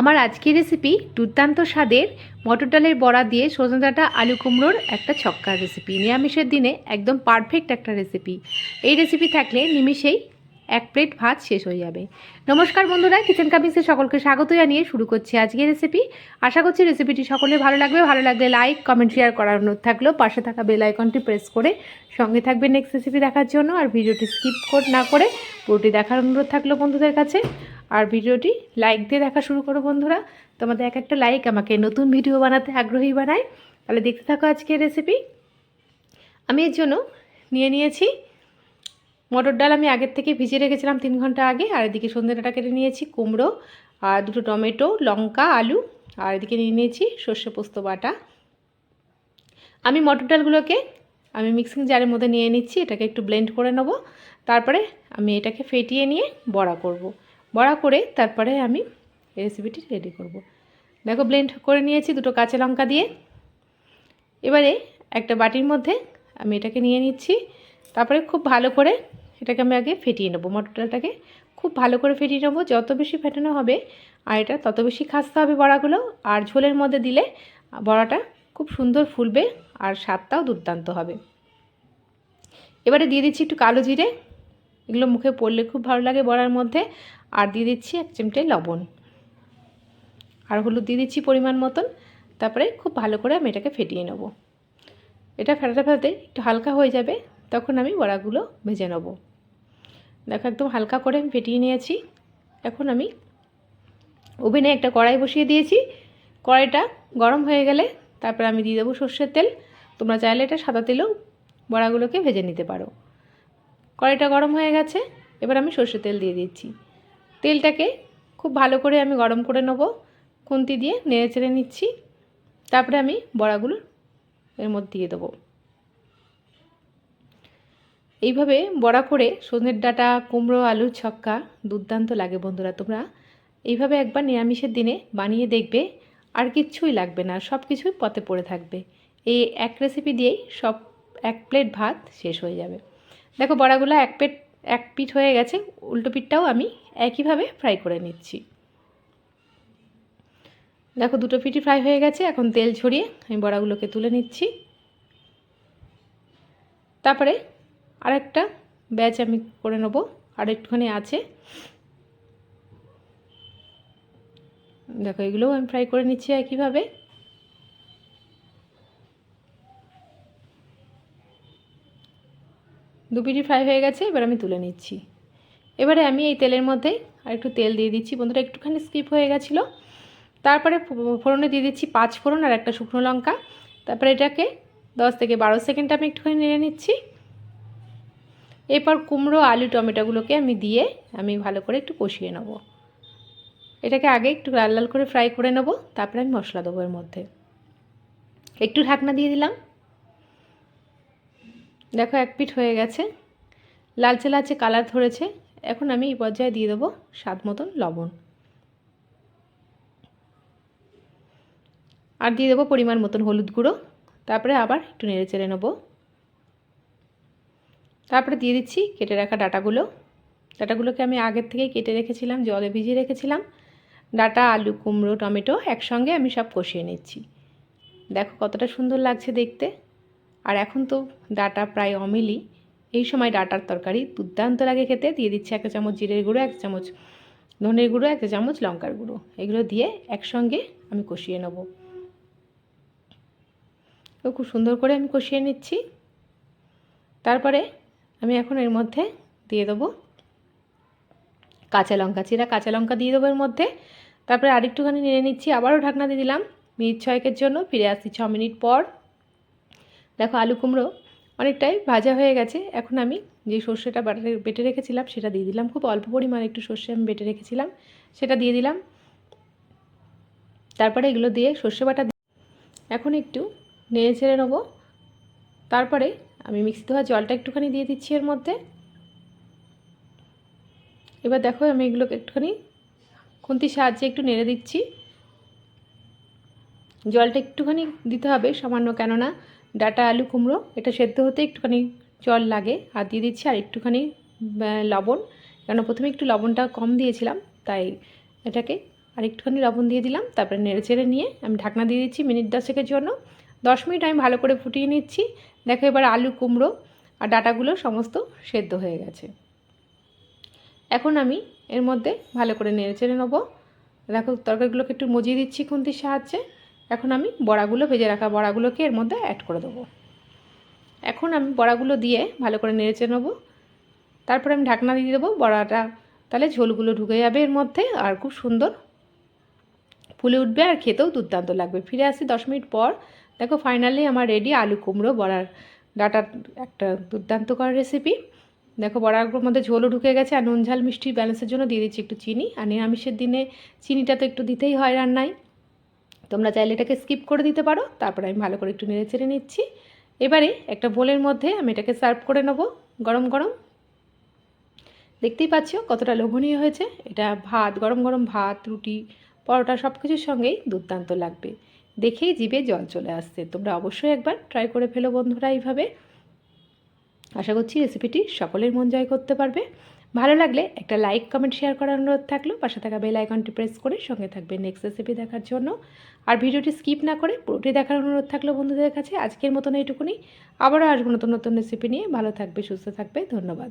আমার আজকের রেসিপি দুর্দান্ত স্বাদের মটর ডালের বড়া দিয়ে সজনে ডাঁটা, আলু কুমড়োর একটা ছক্কার রেসিপি নিরামিষের দিনে একদম পারফেক্ট একটা রেসিপি এই রেসিপি থাকলে নিমিষেই এক প্লেট ভাত শেষ হয়ে যাবে। নমস্কার বন্ধুরা কিচেন কামিংসে সকলকে স্বাগত জানিয়ে শুরু করছি আজকের রেসিপি আশা করছি রেসিপিটি সকলে ভালো লাগবে। ভালো লাগলে লাইক কমেন্ট শেয়ার করার অনুরোধ থাকলেও পাশে থাকা বেল আইকনটি প্রেস করে সঙ্গে থাকবে নেক্সট রেসিপি দেখার জন্য। আর ভিডিওটি স্কিপ না করে পুরোটি দেখার অনুরোধ থাকল বন্ধুদের কাছে। আর ভিডিওটি লাইক দিয়ে দেখা শুরু করো বন্ধুরা। তোমাদের এক একটা লাইক আমাকে নতুন ভিডিও বানাতে আগ্রহী বানায়। তাহলে দেখতে থাকো আজকের রেসিপি আমি এর জন্য নিয়ে নিয়েছি মটর ডাল। আমি আগের থেকে ভিজিয়ে রেখেছিলাম তিন ঘণ্টা আগে। আর এদিকে সন্ধ্যে ডাটা কেটে নিয়েছি কুমড়ো আর দুটো টমেটো, লঙ্কা, আলু। আর এদিকে নিয়ে নিয়েছি সর্ষে পোস্ত বাটা। আমি মটর ডালগুলোকে আমি মিক্সিং জারের মধ্যে নিয়ে নিচ্ছি। এটাকে একটু ব্লেন্ড করে নেব। তারপরে আমি এটাকে ফেটিয়ে নিয়ে বড়া করব। বড়া করে তারপরে আমি এই রেসিপিটি রেডি করব। দেখো ব্লেন্ড করে নিয়েছি দুটো কাঁচা লঙ্কা দিয়ে। এবারে একটা বাটির মধ্যে আমি এটাকে নিয়ে নিচ্ছি। তারপরে খুব ভালো করে এটাকে আমি আগে ফেটিয়ে নেব। মটর ডালটাকে খুব ভালো করে ফেটিয়ে নেব। যত বেশি ফেটানো হবে, আর এটা তত বেশি খাসতে হবে বড়াগুলো। আর ঝোলের মধ্যে দিলে বড়াটা খুব সুন্দর ফুলবে আর স্বাদটাও দুর্দান্ত হবে। এবারে দিয়ে দিচ্ছি একটু কালো জিরে। এগুলো মুখে পড়লে খুব ভালো লাগে বড়ার মধ্যে। আর দিয়ে দিচ্ছি এক চিমটে লবণ। আর হলুদ দিয়ে দিচ্ছি পরিমাণ মতন, তারপরে খুব ভালো করে আমি এটাকে ফেটিয়ে নেব। এটা ফেটাতে ফেটাতে একটু হালকা হয়ে যাবে, তখন আমি বড়াগুলো ভেজে নেব। দেখো একদম হালকা করে আমি ফেটিয়ে নিয়েছি। এখন আমি ওভেনে একটা কড়াই বসিয়ে দিয়েছি। কড়াইটা গরম হয়ে গেলে তারপর আমি দিয়ে দেবো সর্ষের তেল। তোমরা চাইলে এটা সাদা তেলেও বড়াগুলোকে ভেজে নিতে পারো। কড়াইটা গরম হয়ে গেছে, এবার আমি সর্ষের তেল দিয়ে দিচ্ছি। তেলটাকে খুব ভালো করে আমি গরম করে নেব, খুন্তি দিয়ে নেড়ে চেড়ে নিচ্ছি। তারপরে আমি বড়াগুলো এর মধ্যে দিয়ে দেবো। এইভাবে বড়া করে সজনের ডাঁটা, কুমড়ো, আলুর ছক্কা দুর্দান্ত লাগে বন্ধুরা। তোমরা এইভাবে একবার নিরামিষের দিনে বানিয়ে দেখবে, আর কিচ্ছুই লাগবে না সব কিছুই পথে পড়ে থাকবে। এই এক রেসিপি দিয়েই সব এক প্লেট ভাত শেষ হয়ে যাবে। দেখো বড়াগুলো এক পেট এক পিঠ হয়ে গেছে, উল্টো পিঠটাও আমি একইভাবে ফ্রাই করে নিচ্ছি। দেখো দুটো পিঠই ফ্রাই হয়ে গেছে, এখন তেল ছড়িয়ে আমি বড়াগুলোকে তুলে নিচ্ছি। তারপরে আরেকটা ব্যাচ আমি করে নেব, আর একটুখানি আছে। দেখো এগুলোও আমি ফ্রাই করে নিচ্ছি একইভাবে। দু পিঠি ফ্রাই হয়ে গেছে, এবার আমি তুলে নিচ্ছি। এবারে আমি এই তেলের মধ্যে আর একটু তেল দিয়ে দিচ্ছি, বন্ধুরা একটুখানি স্কিপ হয়ে গেছিল। তারপরে ফোড়নে দিয়ে দিচ্ছি পাঁচ ফোড়ন আর একটা শুকনো লঙ্কা। তারপরে এটাকে দশ থেকে বারো সেকেন্ড আমি একটুখানি নেড়ে নিচ্ছি। এরপর কুমড়ো, আলু, টমেটোগুলোকে আমি দিয়ে আমি ভালো করে একটু কষিয়ে নেব। এটাকে আগে একটু লাল লাল করে ফ্রাই করে নেব, তারপরে আমি মশলা দেবো এর মধ্যে। একটু ঢাকনা দিয়ে দিলাম। দেখো, এক পিঠ হয়ে গেছে। লালচে লালচে কালার ধরেছে। এখন আমি এই পর্যায়ে দিয়ে দেবো স্বাদ মতন লবণ। আর দিয়ে দেবো পরিমাণ মতন হলুদ গুঁড়ো। তারপরে আবার একটু নেড়ে চেড়ে নেব। তারপরে দিয়ে দিচ্ছি কেটে রাখা ডাটাগুলো। ডাটাগুলোকে আমি আগের থেকেই কেটে রেখেছিলাম, জলে ভিজিয়ে রেখেছিলাম। ডাটা, আলু, কুমড়ো, টমেটো একসঙ্গে আমি সব কষিয়ে নিচ্ছি। দেখো কতটা সুন্দর লাগছে দেখতে। আর এখন তো ডাটা প্রায় অমিলি এই সময় ডাটার তরকারি দুর্দান্ত লাগে খেতে। দিয়ে দিচ্ছি একটা চামচ জিরের গুঁড়ো, এক চামচ ধনের গুঁড়ো একটা চামচ লঙ্কার গুঁড়ো। এগুলো দিয়ে একসঙ্গে আমি কষিয়ে নেব। তো খুব সুন্দর করে আমি কষিয়ে নিচ্ছি। তারপরে আমি এখন এর মধ্যে দিয়ে দেবো কাঁচা লঙ্কা চিরা। কাঁচা লঙ্কা দিয়ে দেবো এর মধ্যে। তারপরে আরেকটুখানি নেড়ে নিচ্ছি। আবারও ঢাকনা দিয়ে দিলাম। মিনিট ছয়েকের জন্য ফিরে আসছি ছ মিনিট পর। দেখো আলু কুমড়ো অনেকটাই ভাজা হয়ে গেছে। এখন আমি যে সর্ষেটা বাটে বেটে রেখেছিলাম সেটা দিয়ে দিলাম। খুব অল্প পরিমাণে একটু সর্ষে আমি বেটে রেখেছিলাম, সেটা দিয়ে দিলাম। তারপরে এগুলো দিয়ে সর্ষে বাটা এখন একটু নেড়ে ছেড়ে নেব। তারপরে আমি মিক্সি ধোয়া জলটা একটুখানি দিয়ে দিচ্ছি এর মধ্যে। এবার দেখো আমি এগুলোকে একটুখানি খুন্তির সাহায্যে একটু নেড়ে দিচ্ছি। জলটা একটুখানি দিতে হবে, সামান্য কেননা ডাটা আলু কুমড়ো, এটা সেদ্ধ হতে একটুখানি জল লাগে। আর দিয়ে দিচ্ছি আর একটুখানি লবণ কেন প্রথমে একটু লবণটা কম দিয়েছিলাম, তাই এটাকে আর একটুখানি লবণ দিয়ে দিলাম। তারপরে নেড়ে চেড়ে নিয়ে আমি ঢাকনা দিয়ে দিচ্ছি মিনিট দশেকের জন্য। দশ মিনিট আমি ভালো করে ফুটিয়ে নিচ্ছি। দেখো এবার আলু কুমড়ো আর ডাটাগুলো সমস্ত সেদ্ধ হয়ে গেছে। এখন আমি এর মধ্যে ভালো করে নেড়ে চেড়ে নেব। দেখো তরকারিগুলোকে একটু মজিয়ে দিচ্ছি খুন্তির সাহায্যে। এখন আমি বড়াগুলো ভেজে রাখা বড়াগুলোকে এর মধ্যে অ্যাড করে দেবো। এখন আমি বড়াগুলো দিয়ে ভালো করে নেড়ে চেড়ে নেব। তারপরে আমি ঢাকনা দিয়ে দেবো বড়াটা। তাহলে ঝোলগুলো ঢুকে যাবে এর মধ্যে আর খুব সুন্দর ফুলে উঠবে আর খেতেও দুর্দান্ত লাগবে। ফিরে আসি দশ মিনিট পর। দেখো ফাইনালি আমার রেডি আলু কুমড়ো বড়ার ডাটার একটা দুর্দান্ত করা রেসিপি দেখো বড়াগুলোর মধ্যে ঝোলও ঢুকে গেছে আর নুন ঝাল মিষ্টি ব্যালেন্সের জন্য দিয়ে দিচ্ছি একটু চিনি। আর নিরামিষের দিনে চিনিটা তো একটু দিতেই হয় রান্নায়। তোমরা চাইলে এটাকে স্কিপ করে দিতে পারো, তারপরে আমি ভালো করে একটু নেড়ে চেড়ে নিচ্ছি। এবারে একটা বোলের মধ্যে আমি এটাকে সার্ভ করে নেব, গরম গরম। দেখতেই পাচ্ছ কতটা লোভনীয় হয়েছে, এটা ভাত, গরম গরম ভাত, রুটি, পরোটা সব কিছুর সঙ্গেই দুর্দান্ত লাগবে। দেখেই জিভে জল চলে আসছে, তোমরা অবশ্যই একবার ট্রাই করে ফেলো বন্ধুরা এইভাবে। আশা করছি রেসিপিটি সকলের মন জয় করতে পারবে। ভালো লাগলে একটা লাইক, কমেন্ট, শেয়ার করার অনুরোধ থাকল। পাশে থাকা বেল আইকনটি প্রেস করে সঙ্গে থাকবে নেক্সট রেসিপি দেখার জন্য। আর ভিডিওটি স্কিপ না করে পুরোটি দেখার অনুরোধ থাকল বন্ধুদের কাছে। আজকের মতন এইটুকুনি। আবারও আসব নতুন নতুন রেসিপি নিয়ে। ভালো থাকবে, সুস্থ থাকবে। ধন্যবাদ।